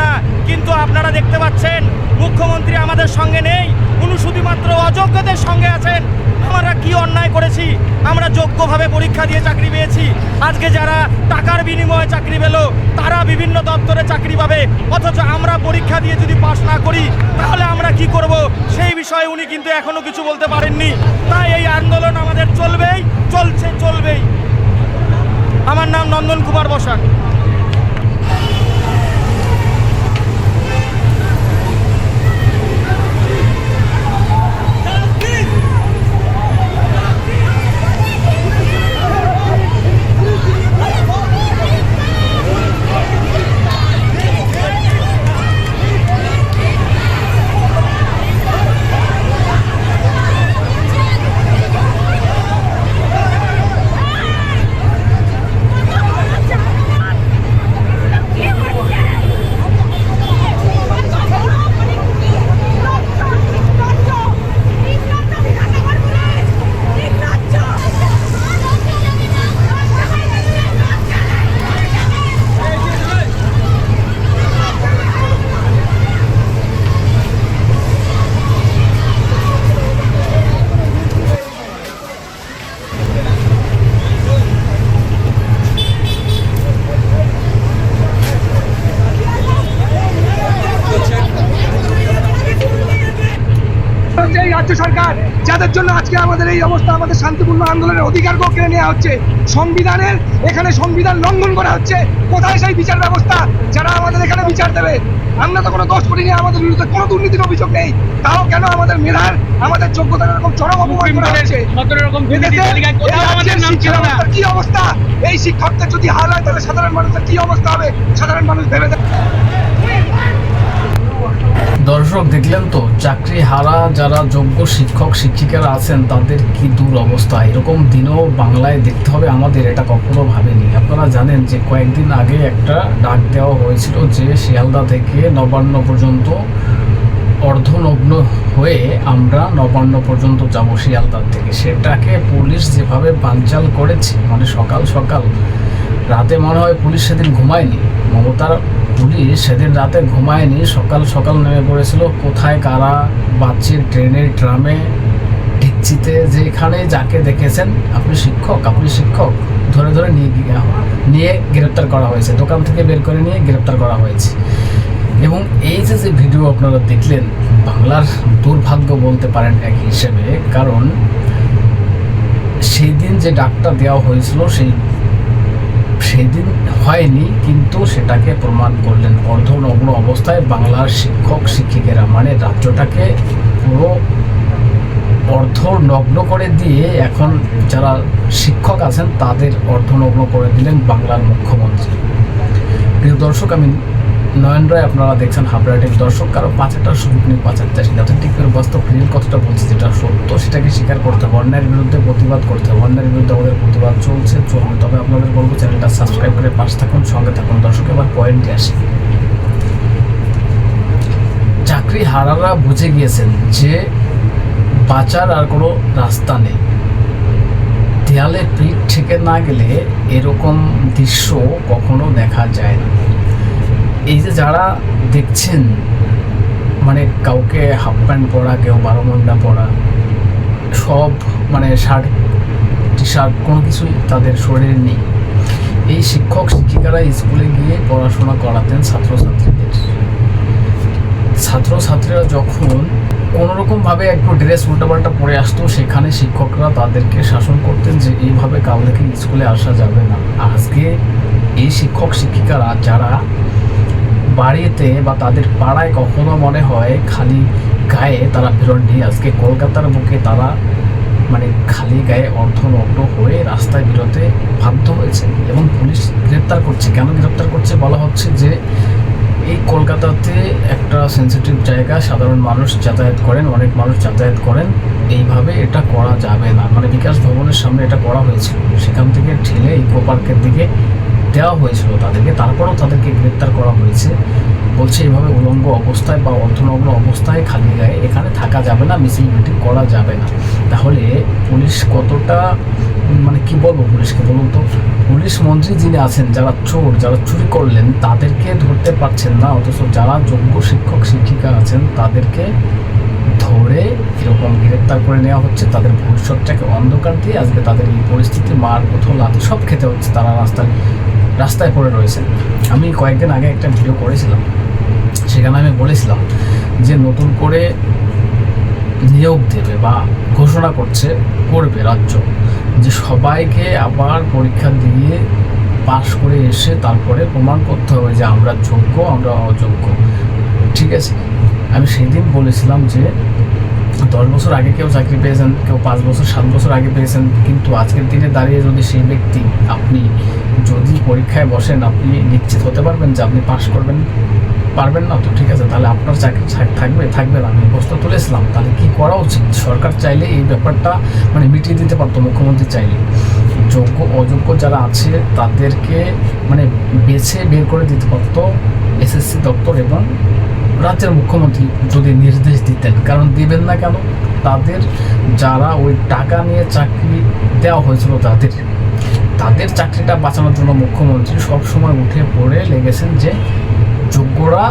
না, কিন্তু আপনারা দেখতে পাচ্ছেন, মুখ্যমন্ত্রী আমাদের সঙ্গে নেই, উনি শুধুমাত্র অযোগ্যদের সঙ্গে আছেন। আমরা কি অন্যায় করেছি? আমরা যোগ্যভাবে পরীক্ষা দিয়ে চাকরি পেয়েছি। আজকে যারা টাকার বিনিময়ে চাকরি পেল, তারা বিভিন্ন দপ্তরে চাকরি পাবে। অথচ আমরা পরীক্ষা দিয়ে যদি পাশ না করি, তাহলে আমরা কি করব? সেই বিষয়ে উনি কিন্তু এখনও কিছু বলতে পারেননি। তাই এই আন্দোলন আমাদের চলবেই, চলছে, চলবেই। আমার নাম নন্দন কুমার বসাক। যাদের জন্য আজকে আমাদের এই অবস্থা আমাদের শান্তিপূর্ণ আন্দোলনের অধিকার কেড়ে নেওয়া হচ্ছে। সংবিধানের এখানে সংবিধান লঙ্ঘন করা হচ্ছে। কোথায় সেই বিচার ব্যবস্থা? যারা আমাদের এখানে বিচার দেবে। আমরা তো কোনো দোষ করিনি আমাদের বিরুদ্ধে কোনো দুর্নীতির অভিযোগ নেই। তাও কেন আমাদের মেধার আমাদের যোগ্যতার এরকম চরম অপমান করা হচ্ছে? কি অবস্থা? এই শিক্ষকদের যদি হাল হয় তাহলে সাধারণ মানুষের কি অবস্থা হবে? সাধারণ মানুষ ভেবে দেখ দর্শক, দেখলেন তো চাকরি হারা যারা যোগ্য শিক্ষক, শিক্ষিকারা আছেন, তাদের কি দূর অবস্থা এরকম দিনও বাংলায় দেখতে হবে আমাদের, এটা কখনো ভাবেনি। আপনারা জানেন যে কয়েকদিন আগে একটা ডাক দেওয়া হয়েছিল যে শিয়ালদা থেকে নবান্ন পর্যন্ত অর্ধনগ্ন হয়ে আমরা নবান্ন পর্যন্ত যাব শিয়ালদার থেকে। সেটাকে পুলিশ যেভাবে বানচাল করেছে মানে সকাল সকাল রাতে মনে হয় পুলিশ সেদিন ঘুমায়নি। মমতার পুলিশ সেদিন রাতে ঘুমায়নি, সকাল সকাল নেমে পড়েছিল। কোথায়, কারা বাচ্চে ট্রেনে ট্রামে, ঢিকচিতে, যেখানে যাকে দেখেছেন, আপনি শিক্ষক আপনি শিক্ষক, ধরে ধরে নিয়ে গিয়ে নিয়ে গ্রেপ্তার করা হয়েছে। দোকান থেকে বের করে নিয়ে গ্রেপ্তার করা হয়েছে। এবং এই যে যে ভিডিও আপনারা দেখলেন, বাংলার দুর্ভাগ্য বলতে পারেন এক হিসেবে, কারণ সেই দিন যে ডাকটা দেওয়া হয়েছিল, সেই সেদিন হয়নি, কিন্তু সেটাকে প্রমাণ করলেন অর্ধনগ্ন অবস্থায় বাংলার শিক্ষক, শিক্ষিকেরা। মানে রাজ্যটাকে পুরো অর্ধনগ্ন করে দিয়ে এখন যারা শিক্ষক আছেন, তাদের অর্ধনগ্ন করে দিলেন বাংলার মুখ্যমন্ত্রী। প্রিয় দর্শক, আমি নয়ন রায় আপনারা দেখছেন হাবড়াটের দর্শক, কারও পাঁচ একটা সুযোগ নেই পাঁচ একটা চাষি অথেন্টিক করে বাস্তব রিয়েল কথাটা বলছি যেটা সত্য, সেটাকে স্বীকার করতে হবে। অন্যায়ের বিরুদ্ধে প্রতিবাদ করতে হবে। অন্যায়ের বিরুদ্ধে আমাদের প্রতিবাদ চলছে চলবে তবে আপনাদের বলব, চ্যানেলটা সাবস্ক্রাইব করে পাশ থাকুন, সঙ্গে থাকুন। দর্শক, এবার পয়েন্টে আসি। চাকরি হারারা বুঝে গিয়েছেন যে বাঁচার আর কোনো রাস্তা নেই। দেয়ালে পিঠ থেকে না গেলে এরকম দৃশ্য কখনো দেখা যায় না। এই যে যারা দেখছেন মানে কাউকে হাফ প্যান্ট পরা, কেউ বারো মন্ডা পরা, সব মানে শার্ট টি শার্ট কোনো কিছুই তাদের শরীরে নেই। এই শিক্ষক শিক্ষিকারা স্কুলে গিয়ে পড়াশোনা করাতেন ছাত্রছাত্রীদের। ছাত্রছাত্রীরা যখন কোনোরকমভাবে একটু ড্রেস উল্টাপাল্টা পরে আসতো, সেখানে শিক্ষকরা তাদেরকে শাসন করতেন যে এইভাবে কাল থেকে স্কুলে আসা যাবে না। আজকে এই শিক্ষক শিক্ষিকারা, যারা বাড়িতে বা তাদের পাড়ায় কখনো মনে হয় খালি গায়ে তারা বেরোননি আজকে কলকাতার বুকে তারা মানে খালি গায়ে অর্ধনগ্ন হয়ে রাস্তায় বেরোতে বাধ্য হয়েছে এবং পুলিশ গ্রেপ্তার করছে। কেন গ্রেপ্তার করছে বলা হচ্ছে যে এই কলকাতাতে একটা সেন্সিটিভ জায়গা, সাধারণ মানুষ যাতায়াত করেন, অনেক মানুষ যাতায়াত করেন। এইভাবে এটা করা যাবে না। মানে বিকাশ ভবনের সামনে এটা করা হয়েছিল। সেখান থেকে ঠেলে ইকো পার্কের দিকে দেওয়া হয়েছিল তাদেরকে, তারপরেও তাদেরকে গ্রেপ্তার করা হয়েছে। বলছে এভাবে উলঙ্গ অবস্থায় বা অর্ধনগ্ন অবস্থায় খালি গায়ে এখানে থাকা যাবে না, মিছিল মিটিং করা যাবে না। তাহলে পুলিশ কতটা মানে কি বলব পুলিশকে বলুন তো? পুলিশ মন্ত্রী যিনি আছেন, যারা চোর, যারা চুরি করলেন, তাদেরকে ধরতে পারছেন না, অথচ যারা যোগ্য শিক্ষক, শিক্ষিকা আছেন, তাদেরকে ধরে এরকম গ্রেপ্তার করে নেওয়া হচ্ছে। তাদের ভবিষ্যৎটাকে অন্ধকার দিয়ে আজকে তাদের এই পরিস্থিতি মার কোথাও লাথি সব খেতে হচ্ছে। তারা রাস্তায় রাস্তায় পড়ে রয়েছে। আমি কয়েকদিন আগে একটা ভিডিও করেছিলাম। সেখানে আমি বলেছিলাম যে নতুন করে নিয়োগ দেবে বা ঘোষণা করছে করবে রাজ্য যে সবাইকে আবার পরীক্ষা দিয়ে পাশ করে এসে তারপরে প্রমাণ করতে হবে যে আমরা যোগ্য, আমরা অযোগ্য। ঠিক আছে? আমি সেদিন বলেছিলাম যে দশ বছর আগে কেউ চাকরি পেয়েছেন, কেউ পাঁচ বছর, সাত বছর আগে পেয়েছেন, কিন্তু আজকের দিনে দাঁড়িয়ে যদি সেই ব্যক্তি আপনি যদি পরীক্ষায় বসেন, আপনি নিশ্চিত হতে পারবেন যে আপনি পাশ করবেন, পারবেন না তো, ঠিক আছে? তাহলে আপনার চাকরি থাকবে থাকবে না। আমি প্রশ্ন তুলেছিলাম তাহলে কি করা উচিত? সরকার চাইলে এই ব্যাপারটা মানে মিটিয়ে দিতে পারতো, মুখ্যমন্ত্রী চাইলে। যোগ্য, অযোগ্য যারা আছে, তাদেরকে মানে বেছে বের করে দিতে পারতো এসএসসি দপ্তর এবং রাজ্যের মুখ্যমন্ত্রী যদি নির্দেশ দিতেন, কারণ দিবেন না কেন? তাদের যারা ওই টাকা নিয়ে চাকরি দেওয়া হয়েছিল তাদের তাদের চাকরিটা বাঁচানোর জন্য মুখ্যমন্ত্রী সবসময় উঠে পড়ে লেগেছেন যে, যোগ্যরা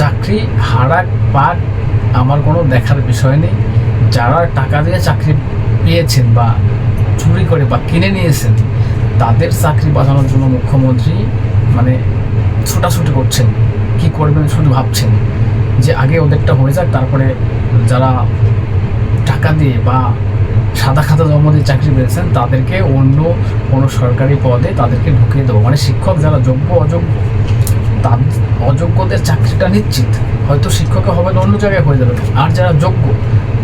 চাকরি হারাক পাক আমার কোনো দেখার বিষয় নেই। যারা টাকা দিয়ে চাকরি পেয়েছেন বা চুরি করে বা কিনে নিয়েছেন, তাদের চাকরি বাঁচানোর জন্য মুখ্যমন্ত্রী মানে ছোটাছুটি করছেন। কি করবেন শুধু ভাবছেন? যে আগে ওদেরটা হয়ে যাক, তারপরে যারা টাকা দিয়ে বা সাদা খাতা জমা দিয়ে চাকরি পেয়েছেন, তাদেরকে অন্য কোনো সরকারি পদে তাদেরকে ঢুকিয়ে দেবো। মানে শিক্ষক যারা যোগ্য, অযোগ্য তাদের অযোগ্যদের চাকরিটা নিশ্চিত। হয়তো শিক্ষকে হবে না, অন্য জায়গায় হয়ে যাবে। আর যারা যোগ্য,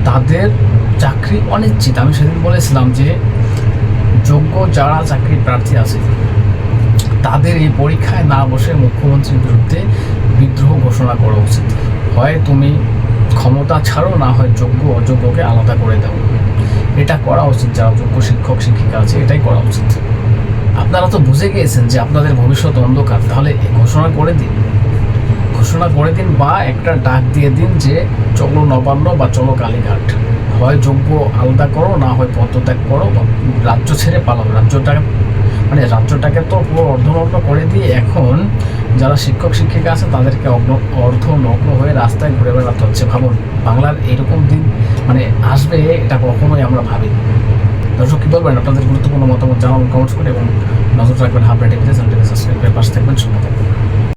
তাদের চাকরি অনিশ্চিত। আমি সেদিন বলেছিলাম যে যোগ্য যারা চাকরি প্রার্থী আছে, তাদের এই পরীক্ষায় না বসে মুখ্যমন্ত্রীর বিরুদ্ধে বিদ্রোহ ঘোষণা করা উচিত। হয় তুমি ক্ষমতা ছাড়ো, না হয় যোগ্য, অযোগ্যকে আলাদা করে দাও। এটা করা উচিত, যারা যোগ্য শিক্ষক, শিক্ষিকা আছে, এটাই করা উচিত। আপনারা তো বুঝে গিয়েছেন যে আপনাদের ভবিষ্যৎ অন্ধকার। তাহলে ঘোষণা করে দিন। ঘোষণা করে দিন বা একটা ডাক দিয়ে দিন যে, চলো নবান্ন বা চলো কালীঘাট। হয় যোগ্য আলাদা করো, না হয় পদত্যাগ করো বা রাজ্য ছেড়ে পালাও। রাজ্যটাকে মানে রাজ্যটাকে তো পুরো অর্ধনগ্ন করে দিয়ে এখন যারা শিক্ষক, শিক্ষিকা আছে, তাদেরকে অগ্ন- অর্ধনগ্ন হয়ে রাস্তায় ঘুরে বেড়াতে হচ্ছে। ভাবুন, বাংলার এরকম দিন মানে আসবে এটা কখনোই আমরা ভাবি দর্শক, কী বলবেন? আপনাদের গুরুত্বপূর্ণ মতামত জানাবেন কমেন্টস করে, এবং নজর রাখবেন হাফ রেটিভিতে চ্যানেলটিকে সাবস্ক্রাইব করে পাশে থাকবেন। শুনে থাকবেন